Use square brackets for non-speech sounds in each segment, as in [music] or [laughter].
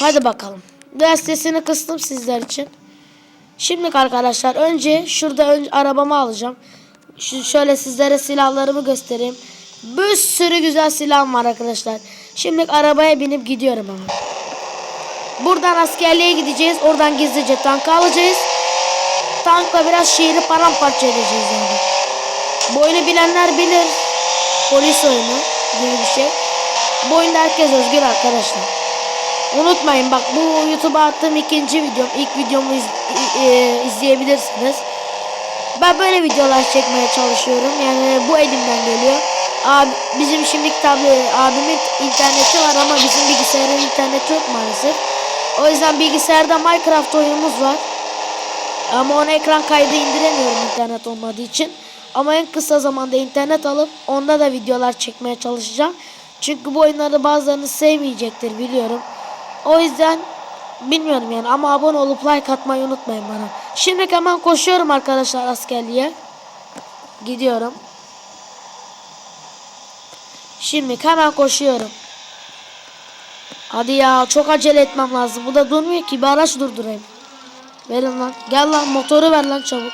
Hadi bakalım. Biraz sesini kıstım sizler için. Şimdi arkadaşlar önce şurada önce arabamı alacağım. Şu şöyle sizlere silahlarımı göstereyim. Bir sürü güzel silahım var arkadaşlar. Şimdi arabaya binip gidiyorum ama. Buradan askerliğe gideceğiz. Oradan gizlice tank alacağız. Tankla biraz şehri paramparça edeceğiz yani. Bu oyunu bilenler bilir. Polis oyunu gibi bir şey. Bu oyunda herkes özgür arkadaşlar. Unutmayın bak bu YouTube'a attığım ikinci videom. İlk videomu iz, e, izleyebilirsiniz. Ben böyle videolar çekmeye çalışıyorum. Yani bu elimden geliyor. Abi, bizim şimdi tabi abimin interneti var ama bizim bilgisayarın interneti yok maalesef. O yüzden bilgisayarda Minecraft oyunumuz var. Ama ona ekran kaydı indiremiyorum internet olmadığı için. Ama en kısa zamanda internet alıp onda da videolar çekmeye çalışacağım. Çünkü bu oyunları bazılarını sevmeyecektir biliyorum. O yüzden bilmiyorum yani ama abone olup like atmayı unutmayın bana. Şimdi hemen koşuyorum arkadaşlar askerliğe. Gidiyorum. Şimdi hemen koşuyorum. Hadi ya çok acele etmem lazım. Bu da durmuyor ki bir araç durdurayım. Verin lan. Gel lan motoru ver lan çabuk.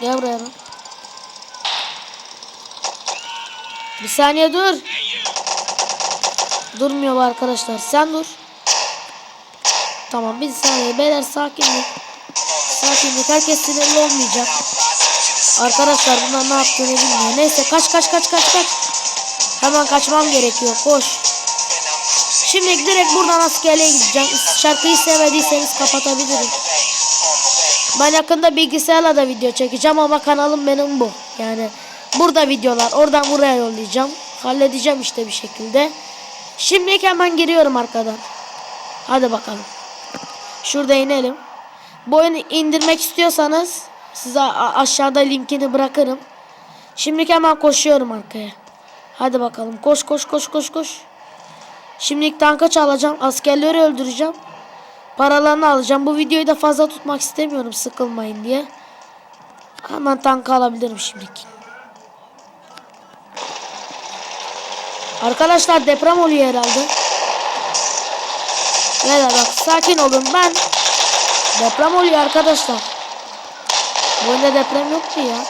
Gel buraya lan. Bir saniye dur. Durmuyor arkadaşlar. Sen dur. Tamam bir saniye. Beyler sakinlik. Sakinlik. Herkes sinirli olmayacak. Arkadaşlar bunlar ne yaptığını bilmiyor. Neyse kaç kaç kaç kaç kaç. Hemen kaçmam gerekiyor. Koş. Şimdi direkt buradan askerliğe gideceğim. Şarkıyı sevmediyseniz kapatabilirim. Ben yakında bilgisayarla da video çekeceğim ama kanalım benim bu. Yani burada videolar. Oradan buraya yollayacağım. Halledeceğim işte bir şekilde. Şimdi hemen giriyorum arkadan. Hadi bakalım. Şurada inelim. Bu oyunu indirmek istiyorsanız size aşağıda linkini bırakırım. Şimdi hemen koşuyorum arkaya. Hadi bakalım. Koş koş koş koş koş. Şimdi ilk tanka çalacağım. Askerleri öldüreceğim. Paralarını alacağım. Bu videoyu da fazla tutmak istemiyorum sıkılmayın diye. Hemen tanka alabilirim şimdilik. Arkadaşlar deprem oluyor herhalde. Beyler bak sakin olun ben. Deprem oluyor arkadaşlar. Bu oyunda deprem yoktu ya.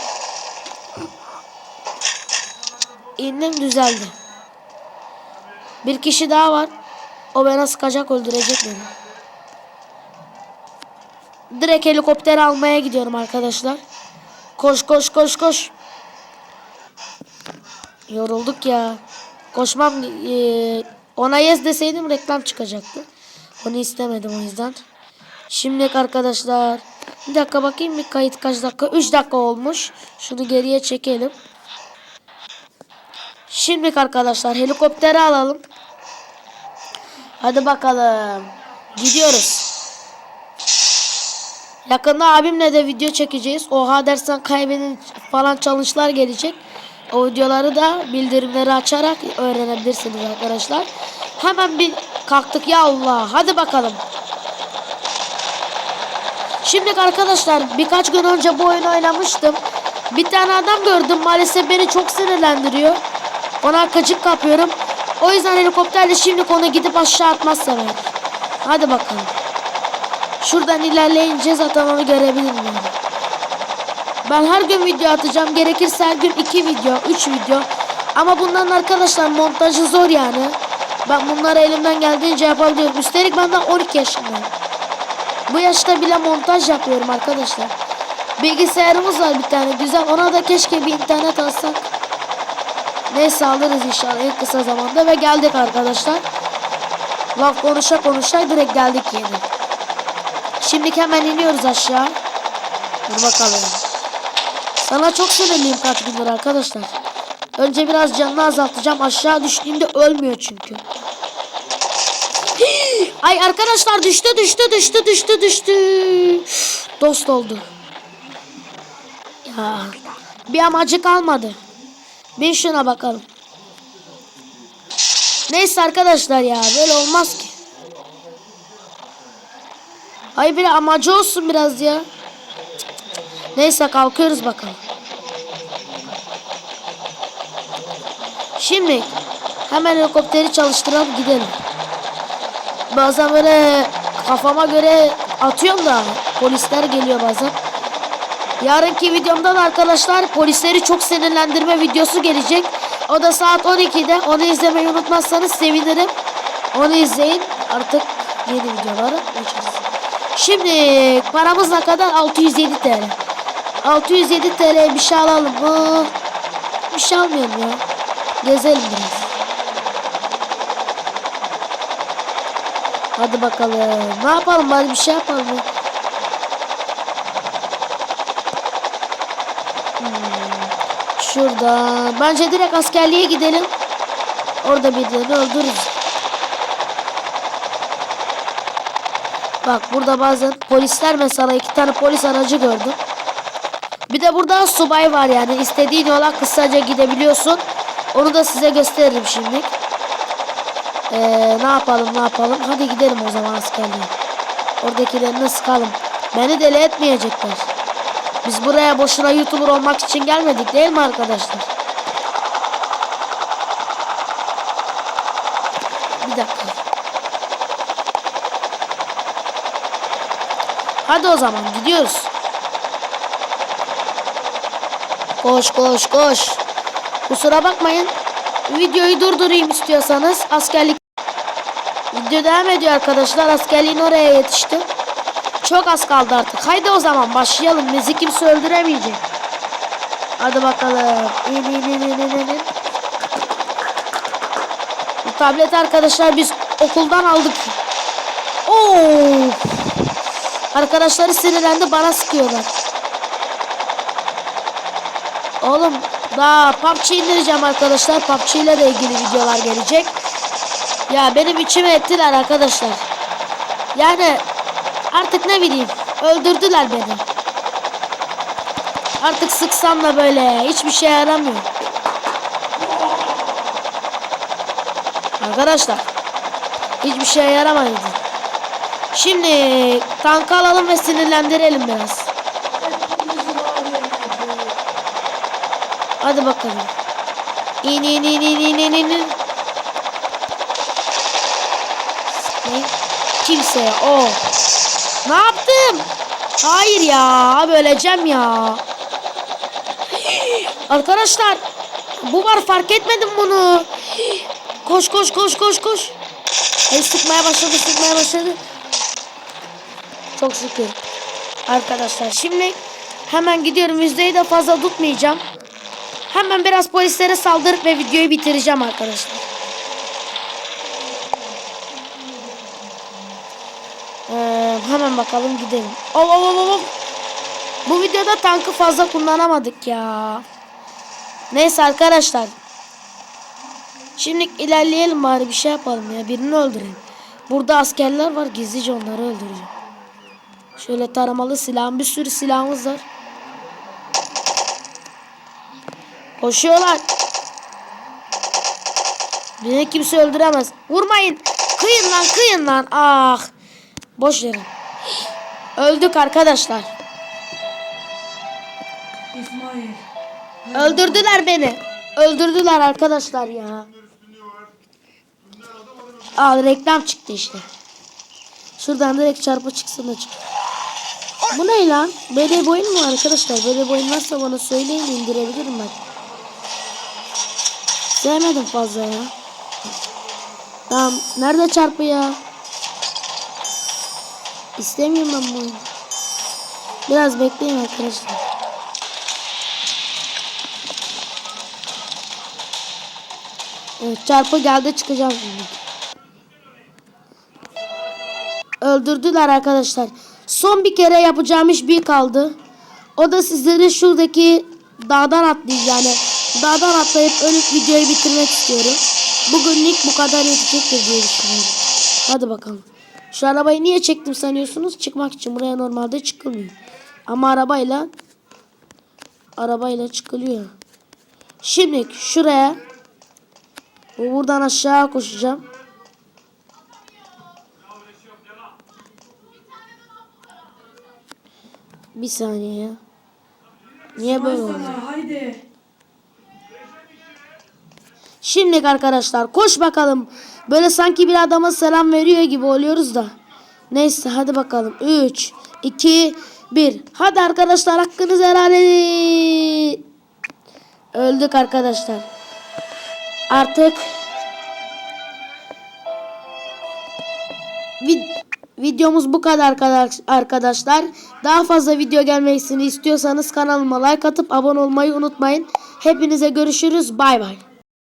İndim düzeldi. Bir kişi daha var. O bana sıkacak öldürecek beni. Direkt helikopter almaya gidiyorum arkadaşlar. Koş koş koş koş. Yorulduk ya. Koşmam eee, ona yes deseydim reklam çıkacaktı. Onu istemedim o yüzden. Şimdi arkadaşlar. Bir dakika bakayım bir kayıt kaç dakika? 3 dakika olmuş. Şunu geriye çekelim. Şimdi arkadaşlar helikopteri alalım. Hadi bakalım. Gidiyoruz. Yakında abimle de video çekeceğiz. Oha dersen kaybedin falan challenge'lar gelecek. O videoları da bildirimleri açarak öğrenebilirsiniz arkadaşlar. Hemen bir kalktık ya Allah. Hadi bakalım. Şimdi arkadaşlar birkaç gün önce bu oyunu oynamıştım. Bir tane adam gördüm maalesef beni çok sinirlendiriyor. Ona gıcık kapıyorum. O yüzden helikopterle şimdi onu gidip aşağı atmazsam eğer. Hadi bakalım. Şuradan ilerleyince zaten onu görebilirim yani. Ben her gün video atacağım. Gerekirse her gün iki video, üç video. Ama bunların arkadaşlar montajı zor yani. Ben bunları elimden geldiğince yapabiliyorum. Üstelik ben daha 12 yaşındayım. Bu yaşta bile montaj yapıyorum arkadaşlar. Bilgisayarımız var bir tane güzel. Ona da keşke bir internet alsak. Neyse alırız inşallah en kısa zamanda ve geldik arkadaşlar. Laf konuşa konuşa direkt geldik yine. Şimdi hemen iniyoruz aşağı. Dur bakalım. Sana çok sinirliyim kaç gündür arkadaşlar. Önce biraz canını azaltacağım. Aşağı düştüğünde ölmüyor çünkü. [gasps] Ay arkadaşlar düştü düştü düştü düştü düştü. Dost oldu. Ya bir amacı kalmadı. Bir şuna bakalım. Neyse arkadaşlar ya böyle olmaz ki. Ay bir amacı olsun biraz ya. Neyse kalkıyoruz bakalım. Şimdi hemen helikopteri çalıştıralım gidelim. Bazen böyle kafama göre atıyorum da polisler geliyor bazen. Yarınki videomda da arkadaşlar polisleri çok sinirlendirme videosu gelecek. O da saat 12'de. Onu izlemeyi unutmazsanız sevinirim. Onu izleyin. Artık yeni videoları geçeriz. Şimdi paramız ne kadar? 607 TL. 607 TL bir şey alalım mı? Bir şey almıyorum ya. Gezelim biraz. Hadi bakalım. Ne yapalım bari bir şey yapalım ya. Şurada. Bence direkt askerliğe gidelim. Orada birilerini öldürürüz. Bak burada bazen polisler mesela iki tane polis aracı gördüm. Bir de burada subay var yani istediğin yola kısaca gidebiliyorsun. Onu da size gösteririm şimdi. Ee, ne yapalım ne yapalım. Hadi gidelim o zaman askerliğe. Oradakilerini sıkalım. Beni deli etmeyecekler. Biz buraya boşuna YouTuber olmak için gelmedik değil mi arkadaşlar? Bir dakika. Hadi o zaman gidiyoruz. Koş koş koş. Kusura bakmayın. Videoyu durdurayım istiyorsanız. Askerlik Video devam ediyor arkadaşlar. Askerliğin oraya yetişti. Çok az kaldı artık. Haydi o zaman başlayalım. Bizi kimse öldüremeyecek. Hadi bakalım. İn in in in in in. Bu tablet arkadaşlar biz okuldan aldık. Oo! Arkadaşları sinirlendi bana sıkıyorlar. Oğlum daha PUBG indireceğim arkadaşlar. PUBG ile de ilgili videolar gelecek. Ya benim içime ettiler arkadaşlar. Yani artık ne bileyim öldürdüler beni. Artık sıksam da böyle hiçbir şey yaramıyor. Arkadaşlar hiçbir şey yaramadı. Şimdi tankı alalım ve sinirlendirelim biraz. Hadi bakalım. İn in in in in in in. Ne? Kimseye o. Ne yaptım? Hayır ya. Abi öleceğim ya. Arkadaşlar. Bu var fark etmedim bunu. Koş koş koş koş koş. El sıkmaya başladı sıkmaya başladı. Çok şükür. Arkadaşlar şimdi hemen gidiyorum. Yüzdeyi de fazla tutmayacağım. Hemen biraz polislere saldırıp ve videoyu bitireceğim arkadaşlar. Ee, hemen bakalım gidelim. Ol ol ol ol. Bu videoda tankı fazla kullanamadık ya. Neyse arkadaşlar. Şimdi ilerleyelim bari bir şey yapalım ya. Birini öldürelim. Burada askerler var. Gizlice onları öldüreceğim. Şöyle taramalı silahım. Bir sürü silahımız var. Koşuyorlar. Beni kimse öldüremez. Vurmayın. Kıyın lan kıyın lan. Ah. Boş verin. Öldük arkadaşlar. İsmail. Öldürdüler beni. Öldürdüler arkadaşlar ya. Al reklam çıktı işte. Şuradan direkt çarpı çıksın da çık. Bu ne lan? Böyle boyun mu arkadaşlar? Böyle boyun varsa bana söyleyin indirebilirim ben. Sevmedim fazla ya. Tamam. Nerede çarpı ya? İstemiyorum ben bu oyunu. Biraz bekleyin arkadaşlar. Evet, çarpı geldi çıkacağım. Öldürdüler arkadaşlar. Son bir kere yapacağım iş bir kaldı. O da sizlere şuradaki dağdan atlayıp yani dağdan atlayıp ölüp videoyu bitirmek istiyorum. Bugünlük bu kadar yetecektir diye düşünüyorum. Hadi bakalım. Şu arabayı niye çektim sanıyorsunuz? Çıkmak için. Buraya normalde çıkılmıyor. Ama arabayla arabayla çıkılıyor. Şimdi şuraya buradan aşağı koşacağım. Bir saniye ya. Niye böyle oldu? Haydi. Şimdi arkadaşlar koş bakalım. Böyle sanki bir adama selam veriyor gibi oluyoruz da. Neyse hadi bakalım. 3, 2, 1. Hadi arkadaşlar hakkınızı helal edin. Öldük arkadaşlar. Artık vid- videomuz bu kadar arkadaş- arkadaşlar. Daha fazla video gelmesini istiyorsanız kanalıma like atıp abone olmayı unutmayın. Hepinize görüşürüz. Bay bay.